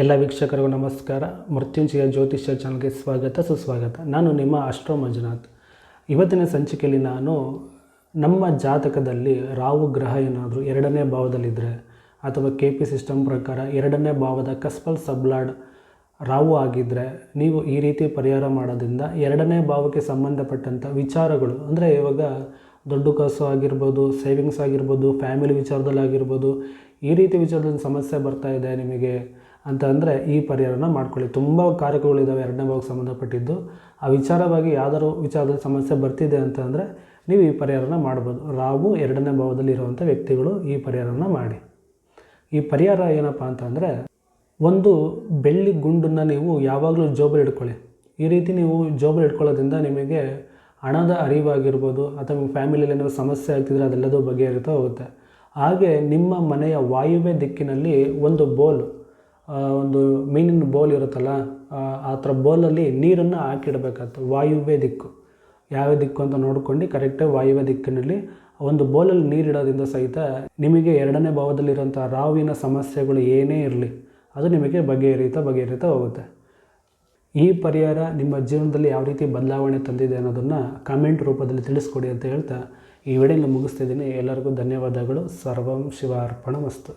ಎಲ್ಲ ವೀಕ್ಷಕರಿಗೂ ನಮಸ್ಕಾರ. ಮೃತ್ಯುಂಜಯ ಜ್ಯೋತಿಷ್ಯ ಚಾನಲ್ಗೆ ಸ್ವಾಗತ, ಸುಸ್ವಾಗತ. ನಾನು ನಿಮ್ಮ ಅಷ್ಟೋ ಮಂಜುನಾಥ್. ಇವತ್ತಿನ ಸಂಚಿಕೆಯಲ್ಲಿ ನಾನು ನಮ್ಮ ಜಾತಕದಲ್ಲಿ ರಾಹು, ಗ್ರಹ ಏನಾದರೂ ಎರಡನೇ ಭಾವದಲ್ಲಿದ್ದರೆ ಅಥವಾ ಕೆ ಪಿ ಸಿಸ್ಟಮ್ ಪ್ರಕಾರ ಎರಡನೇ ಭಾವದ ಕಸ್ಪಲ್ ಸಬ್ಲಾಡ್ ರಾಹು ಆಗಿದ್ದರೆ ನೀವು ಈ ರೀತಿ ಪರಿಹಾರ ಮಾಡೋದ್ರಿಂದ ಎರಡನೇ ಭಾವಕ್ಕೆ ಸಂಬಂಧಪಟ್ಟಂಥ ವಿಚಾರಗಳು, ಅಂದರೆ ಇವಾಗ ದೊಡ್ಡ ಕಾಸು ಆಗಿರ್ಬೋದು, ಸೇವಿಂಗ್ಸ್ ಆಗಿರ್ಬೋದು, ಫ್ಯಾಮಿಲಿ ವಿಚಾರದಲ್ಲಿ ಆಗಿರ್ಬೋದು, ಈ ರೀತಿ ವಿಚಾರದಲ್ಲಿ ಸಮಸ್ಯೆ ಬರ್ತಾ ಇದೆ ನಿಮಗೆ. ಅಂತ ಅಂದರೆ ಈ ಪರಿಹಾರನ ಮಾಡ್ಕೊಳ್ಳಿ. ತುಂಬ ಕಾರಕಗಳಿದ್ದಾವೆ ಎರಡನೇ ಭಾಗಕ್ಕೆ ಸಂಬಂಧಪಟ್ಟಿದ್ದು. ಆ ವಿಚಾರವಾಗಿ ಯಾವ್ದಾದ್ರು ವಿಚಾರದ ಸಮಸ್ಯೆ ಬರ್ತಿದೆ ಅಂತ ಅಂದರೆ ನೀವು ಈ ಪರಿಹಾರನ ಮಾಡ್ಬೋದು. ರಾವು ಎರಡನೇ ಭಾವದಲ್ಲಿ ಇರುವಂಥ ವ್ಯಕ್ತಿಗಳು ಈ ಪರಿಹಾರನ ಮಾಡಿ. ಈ ಪರಿಹಾರ ಏನಪ್ಪ ಅಂತಂದರೆ ಒಂದು ಬೆಳ್ಳಿ ಗುಂಡನ್ನು ನೀವು ಯಾವಾಗಲೂ ಜೋಬಲ್ಲಿ ಇಟ್ಕೊಳ್ಳಿ. ಈ ರೀತಿ ನೀವು ಜೋಬಲ್ಲಿ ಇಟ್ಕೊಳ್ಳೋದ್ರಿಂದ ನಿಮಗೆ ಹಣದ ಅರಿವಾಗಿರ್ಬೋದು ಅಥವಾ ನಿಮ್ಮ ಫ್ಯಾಮಿಲಿಯಲ್ಲಿ ಏನಾದರೂ ಸಮಸ್ಯೆ ಆಗ್ತಿದ್ರೆ ಅದೆಲ್ಲದೂ ಬಗೆಹರಿತಾ ಹೋಗುತ್ತೆ. ಹಾಗೆ ನಿಮ್ಮ ಮನೆಯ ವಾಯುವ್ಯ ದಿಕ್ಕಿನಲ್ಲಿ ಒಂದು ಬೋಲ್ ಒಂದು ಮೀನಿನ ಬೋಲ್ ಇರುತ್ತಲ್ಲ ಆ, ಥರ ಬೋಲಲ್ಲಿ ನೀರನ್ನು ಹಾಕಿಡಬೇಕಾಗ್ತದೆ ವಾಯುವ್ಯ ದಿಕ್ಕು. ಯಾವ ದಿಕ್ಕು ಅಂತ ನೋಡ್ಕೊಂಡು ಕರೆಕ್ಟಾಗಿ ವಾಯುವ್ಯ ದಿಕ್ಕಿನಲ್ಲಿ ಒಂದು ಬೌಲಲ್ಲಿ ನೀರಿಡೋದ್ರಿಂದ ಸಹಿತ ನಿಮಗೆ ಎರಡನೇ ಭಾವದಲ್ಲಿರೋಂಥ ರಾವಿನ ಸಮಸ್ಯೆಗಳು ಏನೇ ಇರಲಿ ಅದು ನಿಮಗೆ ಬಗೆಹರಿತಾ ಬಗೆಹರಿತಾ ಹೋಗುತ್ತೆ. ಈ ಪರಿಹಾರ ನಿಮ್ಮ ಜೀವನದಲ್ಲಿ ಯಾವ ರೀತಿ ಬದಲಾವಣೆ ತಂದಿದೆ ಅನ್ನೋದನ್ನು ಕಾಮೆಂಟ್ ರೂಪದಲ್ಲಿ ತಿಳಿಸ್ಕೊಡಿ ಅಂತ ಹೇಳ್ತಾ ಈ ವಿಡಿಯೋನ ಮುಗಿಸ್ತಿದ್ದೀನಿ ಎಲ್ಲರಿಗೂ ಧನ್ಯವಾದಗಳು. ಸರ್ವಂ ಶಿವಾರ್ಪಣ ಮಸ್ತು